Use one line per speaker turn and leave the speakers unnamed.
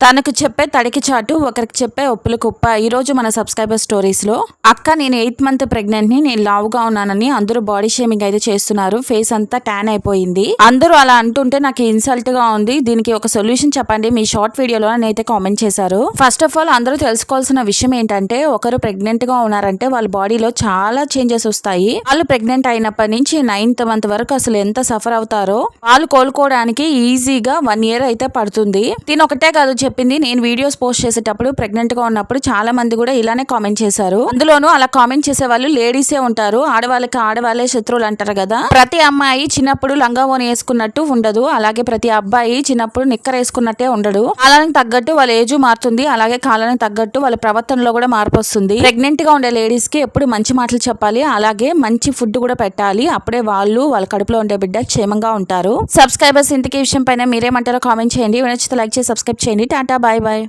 తనకు చెప్పే తడికి చాటు ఒకరికి చెప్పే ఒప్పుల కుప్ప. ఈరోజు మన సబ్స్క్రైబర్ స్టోరీస్లో అక్క నేను ఎయిత్ మంత్ ప్రెగ్నెంట్ని నేను లావుగా ఉన్నానని అందరూ బాడీ షేమింగ్ అయితే చేస్తున్నారు. ఫేస్ అంతా ట్యాన్ అయిపోయింది. అందరూ అలా అంటుంటే నాకు ఇన్సల్ట్గా ఉంది. దీనికి ఒక సొల్యూషన్ చెప్పండి. మీ షార్ట్ వీడియోలో అని అయితే కామెంట్ చేశారు. ఫస్ట్ ఆఫ్ ఆల్ అందరూ తెలుసుకోవాల్సిన విషయం ఏంటంటే ఒకరు ప్రెగ్నెంట్గా ఉన్నారంటే వాళ్ళ బాడీలో చాలా చేంజెస్ వస్తాయి. వాళ్ళు ప్రెగ్నెంట్ అయినప్పటి నుంచి నైన్త్ మంత్ వరకు అసలు ఎంత సఫర్ అవుతారో వాళ్ళు కోలుకోవడానికి ఈజీగా వన్ ఇయర్ అయితే పడుతుంది. దీని ఒకటే కాదు చెప్పింది. నేను వీడియోస్ పోస్ట్ చేసేటప్పుడు ప్రెగ్నెంట్గా ఉన్నప్పుడు చాలా మంది కూడా ఇలానే కామెంట్ చేశారు. అందులోనూ అలా కామెంట్ చేసే వాళ్ళు లేడీసే ఉంటారు. ఆడవాళ్ళకి ఆడవాళ్ళే శత్రువులు అంటారు కదా. ప్రతి అమ్మాయి చిన్నప్పుడు లంగా ఓని వేసుకున్నట్టు ఉండదు. అలాగే ప్రతి అబ్బాయి చిన్నప్పుడు నిక్కర వేసుకున్నట్టే ఉండడు. కాలానికి తగ్గట్టు వాళ్ళ ఏజ్ మారుతుంది. అలాగే కాలానికి తగ్గట్టు వాళ్ళ ప్రవర్తనలో కూడా మార్పు వస్తుంది. ప్రెగ్నెంట్గా ఉండే లేడీస్కి ఎప్పుడు మంచి మాటలు చెప్పాలి. అలాగే మంచి ఫుడ్ కూడా పెట్టాలి. అప్పుడే వాళ్ళు వాళ్ళ కడుపులో ఉండే బిడ్డ క్షేమంగా ఉంటారు. సబ్స్క్రైబర్స్ ఇంతకీ విషయం పైన మీరేమంటారో కామెంట్ చేయండి. నచ్చితే లైక్ చేసి సబ్స్క్రైబ్ చేయండి. Ta ta bye by